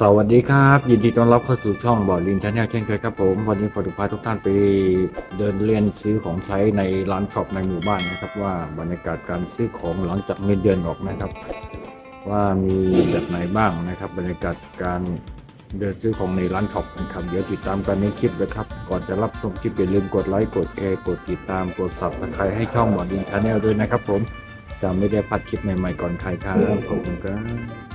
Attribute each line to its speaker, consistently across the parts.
Speaker 1: สวัสดีครับ ยินดีต้อนรับเข้าสู่ช่องบอร์ดลินชาแนลเช่นเคยครับผม วันนี้ขอทุกพาทุกท่านไปเดินเรียนซื้อของใช้ในร้านช็อปในหมู่บ้านนะครับ ว่าบรรยากาศการซื้อของหลังจากเงินเดือนออกนะครับ ว่ามีแบบไหนบ้างนะครับ บรรยากาศการเดินซื้อของในร้านช็อปนะครับเดี๋ยวติดตามกันในคลิปนะครับ ก่อนจะรับชมคลิปอย่าลืมกดไลค์กดแชร์กดติดตามกดสับสไครให้ช่องบอร์ดลินชาแนลด้วยนะครับ ผมจะไม่ได้พลาดคลิปใหม่ๆก่อนใครครับขอบคุณครับ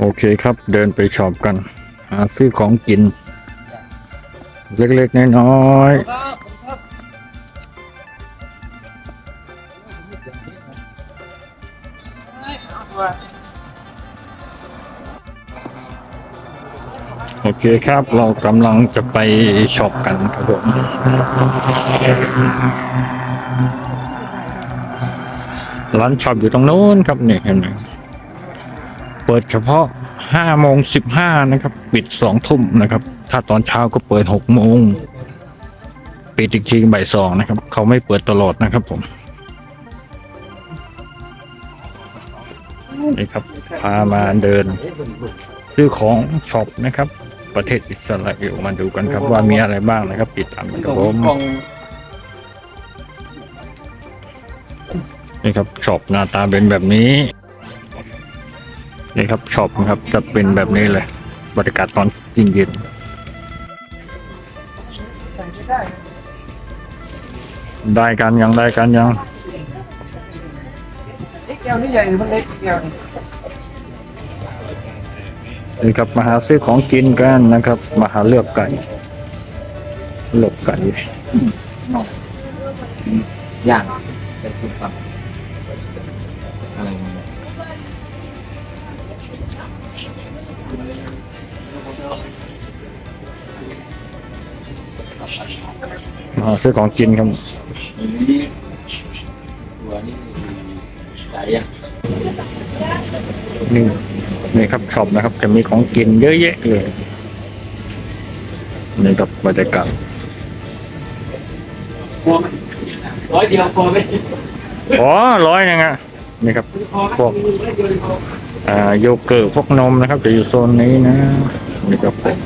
Speaker 1: โอเคครับเดินไปช็อปกัน หาซื้อของกิน เล็กๆน้อยๆโอเคครับเรากำลังจะไปช็อปกันครับผมร้านช็อปอยู่ตรงโน้นครับนี่เห็นไหมเปิดเฉพาะ 5โมง15นะครับ ปิด2ทุ่มนะครับ ถ้าตอนเช้าก็เปิด6โมงปิดอีกทีบ่ายสองนะครับ เขาไม่เปิดตลอดนะครับผมนี่ครับ พามาเดิน ซื้อของช็อปนะครับ ประเทศอิสราเอลมาดูกันครับ ว่ามีอะไรบ้างนะครับ ติดตามกันครับผมนี่ครับช็อปหน้าตาเป็นแบบนี้ นี่ครับช็อปนะครับจะเป็นแบบนี้เลย บรรยากาศตอนเย็นๆได้กันยังได้กันยัง
Speaker 2: นี่แก้วนี่ใหญ่หรือมันเล็กแก้วนี่
Speaker 1: นี่ครับมาหาซื้อของกินกันนะครับมาหาเลือกไก่เลือกไก่
Speaker 2: ย่างเป็นคุณปั๊บอะไรมัน
Speaker 1: มาหาซื้อของกินครับ
Speaker 2: นี่ตัวนี่หลายอย่าง
Speaker 1: นี่นี่ครับช็อปนะครับ จะมีของกินเยอะแยะเลยนี่ครับบรรยากาศ
Speaker 2: พอไหมร้อยเดียวพอไหม
Speaker 1: อ๋อร้อยยังไงนี่ครับ
Speaker 2: พอไหม
Speaker 1: พวก โยเกิร์ตพวกนมนะครับ จะอยู่โซนนี้นะนี่ก็เป็น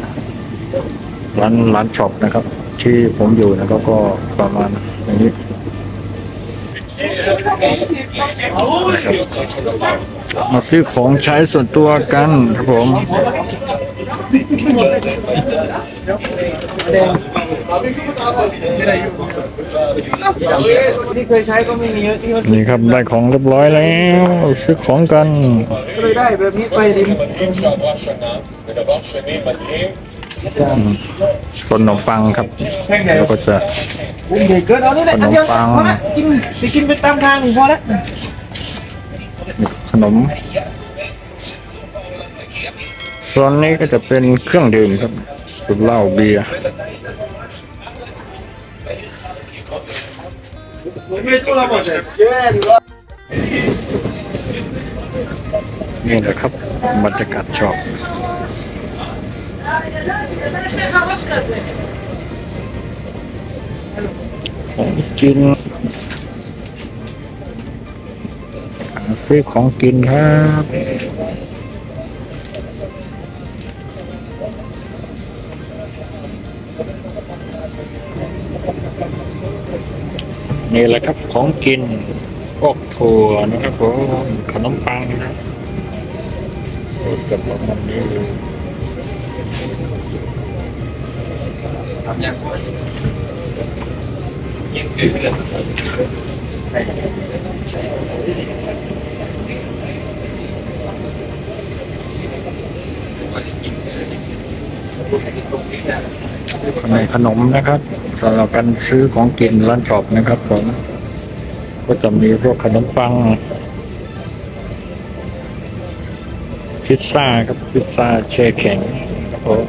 Speaker 1: ร้านร้านช็อปนะครับ ที่ผมอยู่นะครับก็ประมาณนี้มาซื้อของใช้ส่วนตัวกันครับผม
Speaker 2: ที่เคยใช้ก็ไม่มีเยอะที่มัน
Speaker 1: นี่ครับได้ของเรียบร้อยแล้วซื้อของกัน
Speaker 2: ก็เลยได้แบบนี้ไปดิ
Speaker 1: ขนมปังครับแล้วก็จะ
Speaker 2: อุ้มเด็กเกินเอานี่แหละอันเดียว
Speaker 1: ขนมปัง
Speaker 2: พอละกินไปกินไปตามทางพอละ
Speaker 1: ขนม ส่วนนี้ก็จะเป็นเครื่องดื่มครับเป็นเหล้าเบียร์นี่แหละครับบรรยากาศชอบของกินซื้อของกินครับ นี่แหละครับของกินพวกถั่วนะครับผมขนมปังนะครับกับประมาณนี้
Speaker 2: ทำยังยังคือเรื่อง
Speaker 1: ในขนมนะครับสำหรับการซื้อของกินร้านช็อปนะครับผมก็จะมีพวกขนมปัง พิซซ่าครับพิซซ่าแช่แข็งครับผม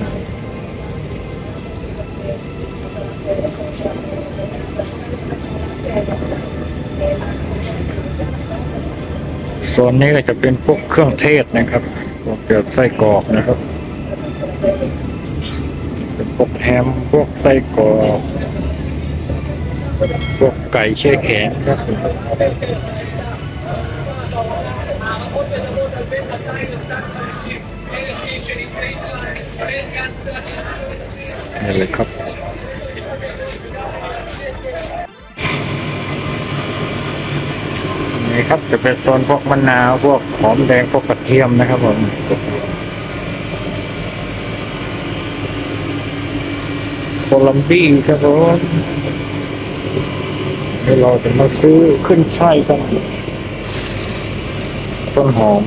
Speaker 1: โซนนี้ก็จะเป็นพวกเครื่องเทศนะครับพวกเกี่ยวไส้กรอกนะครับ วกแฮมพวกไส้กรอกพวกไก่แช่แข็งครับนี่เลยครับนี่ครับจะเป็นโซนพวกมะนาว พวกหอมแดง พวกกระเทียมนะครับผมโค ลัมบี้ครับผมเดี๋ยวเราจะมาซื้อขึ้นช่ายกันต้นหอม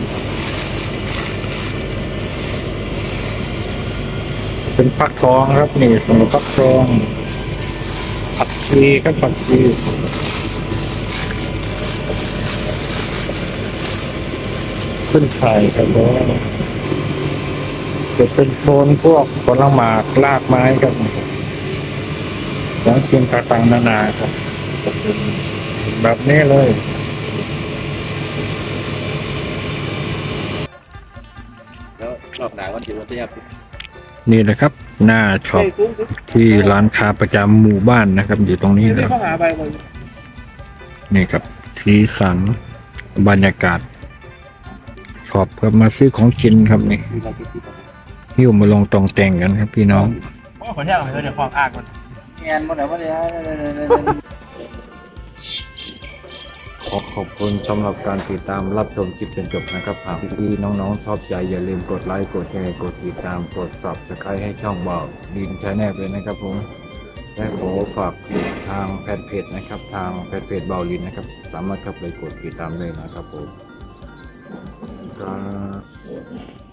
Speaker 1: เป็นฟักทองครับนี่สำหรับฟักทองผักชีครับผักชีขึ้นไข่ครับผมจะเป็นโซนพวกผลไม้รากไม้ครับ ของกินต่างๆนานาครับจะเป็นแบบนี้เลย
Speaker 2: แล้วรอบหนาก็ถือว่าจะยับ
Speaker 1: นี่นะครับ หน้าช็อปที่ร้านค้าประจำหมู่บ้านนะครับ อยู่ตรงนี้นะครับ
Speaker 3: เข้าหาไปเลย
Speaker 1: นี่ครับสีสันบรรยากาศชอบเพื่อมาซื้อของกินครับนี่หิ้วมาลงตองแต่งกันครับพี่น้อง
Speaker 3: โอ้คนที่เราเคยเดี๋ยวความอากมัน
Speaker 2: เงานหมดแล้ววันนี้
Speaker 1: ขอขอบคุณสำหรับการติดตามรับชมคลิปจนจบนะครับหากพี่น้องๆชอบใจอย่าลืมกดไลค์กดแชร์กดติดตามกดสับสไครต์ให้ช่องเบาดินชาแนบเลยนะครับผมและขอฝากทางแพจเพจนะครับ ทางแพจเพจเบาลินนะครับ สามารถเข้าไปกดติดตามได้นะครับผมครับ